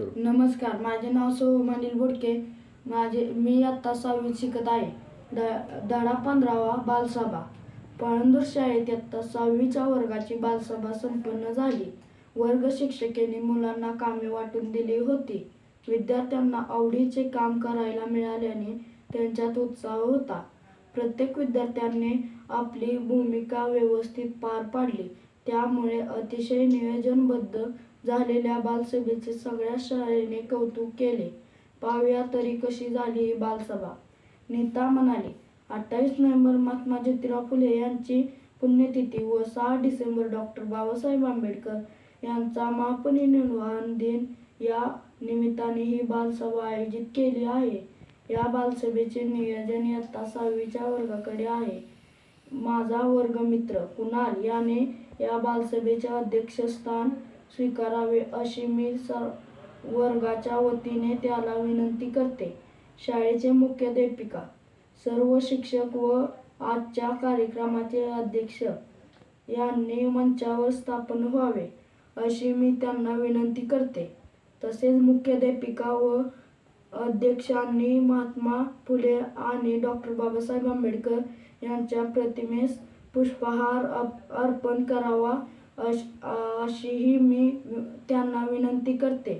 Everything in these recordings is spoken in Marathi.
करू. नमस्कार माझे नाव सोहम अनिल बोडके. माझे मी आत्ता सहावीत शिकत आहे. द धडा पंधरावा बालसभा. पळंदूर शाळेत आत्ता सहावीच्या वर्गाची बालसभा संपन्न झाली. वर्ग शिक्षकेने मुलांना कामे वाटून दिली होती. विद्यार्थ्यांना आवडीचे काम करायला मिळाल्याने त्यांच्यात उत्साह होता. प्रत्येक विद्यार्थ्याने आपली भूमिका व्यवस्थित पार पाडली. त्यामुळे अतिशय नियोजनबद्ध झालेल्या बालसभेचे सगळ्या शाळेने कौतुक केले. पाहूया तरी कशी झाली ही बालसभा. नीता म्हणाली अठ्ठावीस नोव्हेंबर महात्मा ज्योतिराव फुले यांची पुण्यतिथी व सहा डिसेंबर डॉक्टर बाबासाहेब आंबेडकर यांचा महापरिनिर्वाण दिन या निमित्ताने ही बालसभा आयोजित केली आहे. या बालसभेचे नियोजन इयत्ता सहावीच्या वर्गाकडे आहे. माझा वर्गमित्र कुणाल याने या बालसभेचे अध्यक्षस्थान स्वीकारावे अशी मी सर वर्गाच्या वतीने त्याला विनंती करते. शाळेचे मुख्याध्यापिका सर्व शिक्षक व आजच्या कार्यक्रमाचे अध्यक्ष यांनी मंचावर स्थापन व्हावे अशी मी त्यांना विनंती करते. तसेच मुख्याध्यापिका व अध्यक्षांनी महात्मा फुले आणि डॉक्टर बाबासाहेब आंबेडकर यांच्या प्रतिमेस पुष्पहार अर्पण करावा अश अशीही मी त्यांना विनंती करते.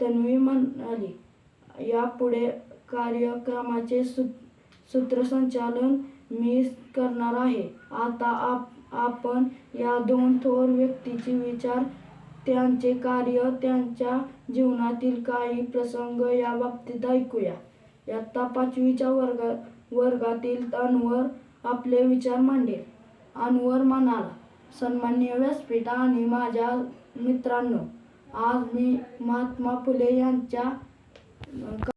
तन्वी म्हणाली यापुढे कार्यक्रमाचे सू सूत्रसंचालन मी करणार आहे. आता आप आपण या दोन थोर व्यक्तीचे विचार त्यांचे कार्य त्यांच्या जीवनातील काही प्रसंग या बाबतीत ऐकूया. यात्ता पाचवीच्या वर्गा वर्गातील अनवर आपले विचार मांडेल. अनवर म्हणाला सन्माननीय व्यासपीठ आणि माझ्या मित्रांनो आज मी महात्मा फुले यांच्या